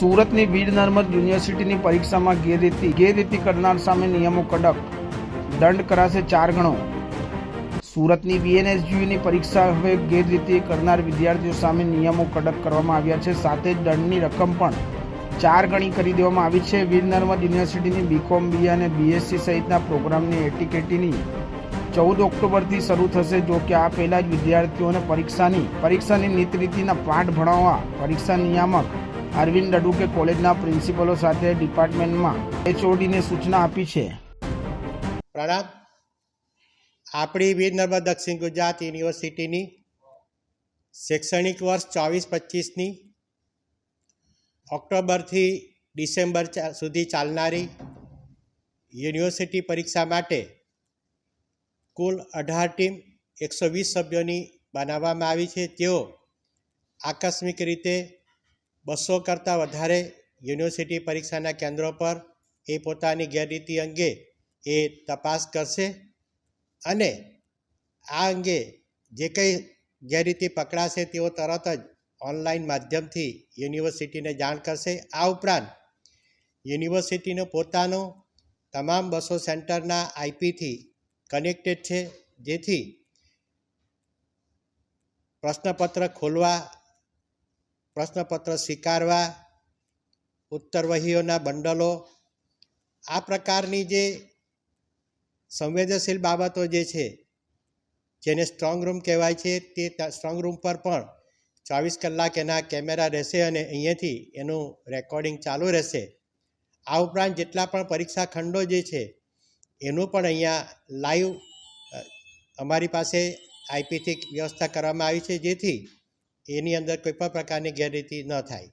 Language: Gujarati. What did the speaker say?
સુરતની વીર નર્મદ યુનિવર્સિટીની પરીક્ષામાં ગેરરીતિ ગેરરીતિ કરનાર સામે નિયમો કડક. દંડ કરાશે ચાર ગણો. સુરતની બીએનએસયુની પરીક્ષા હવે ગેરરીતિ કરનાર વિદ્યાર્થીઓ સામે નિયમો કડક કરવામાં આવ્યા છે, સાથે દંડની રકમ પણ ચાર ગણી કરી દેવામાં આવી છે. વીર નર્મદ યુનિવર્સિટીની બીકોમ બી અને બીએસસી સહિતના પ્રોગ્રામની એટીકેટીની ચૌદ ઓક્ટોબરથી શરૂ થશે. જો કે આ પહેલાં જ વિદ્યાર્થીઓને પરીક્ષાની પરીક્ષાની નીતિ રીતિના પાઠ ભણાવવા પરીક્ષા નિયામક અરવિંદ ડડુકે કોલેજના પ્રિન્સિપલો સાથે ડિપાર્ટમેન્ટમાં એચઓડીને સૂચના આપી છે. પ્રણામ. આપણી વીર નર્મદ દક્ષિણ ગુજરાત યુનિવર્સિટીની શૈક્ષણિક વર્ષ ચોવીસ પચીસની ઓક્ટોબરથી ડિસેમ્બર સુધી ચાલનારી યુનિવર્સિટી પરીક્ષા માટે કુલ અઢાર ટીમ એકસો વીસ સભ્યોની બનાવવામાં આવી છે. તેઓ આકસ્મિક રીતે બસો કરતાં વધારે યુનિવર્સિટી પરીક્ષાના કેન્દ્રો પર એ પોતાની ગેરરીતિ અંગે એ તપાસ કરશે અને આ અંગે જે કંઈ ગેરરીતિ પકડાશે તેઓ તરત જ ઓનલાઈન માધ્યમથી યુનિવર્સિટીને જાણ કરશે. આ ઉપરાંત, યુનિવર્સિટીનો પોતાનો તમામ બસો સેન્ટરના આઈપીથી કનેક્ટેડ છે. જેથી પ્રશ્નપત્ર ખોલવા, પ્રશ્નપત્ર સ્વીકારવા ઉત્તરવહીઓના બંડલો, આ પ્રકારની જે સંવેદનશીલ બાબતો જે છે, જેને સ્ટ્રોંગ રૂમ કહેવાય છે, તે સ્ટ્રોંગ રૂમ પર પણ ચોવીસ કલાક એના કેમેરા રહેશે અને અહીંયાથી એનું રેકોર્ડિંગ ચાલુ રહેશે. આ ઉપરાંત જેટલા પણ પરીક્ષા ખંડો જે છે, એનું પણ અહીંયા લાઈવ અમારી પાસે આઈપીથી વ્યવસ્થા કરવામાં આવી છે જેથી એની અંદર કોઈ પણ પ્રકારની ગેરરીતિ ન થાય.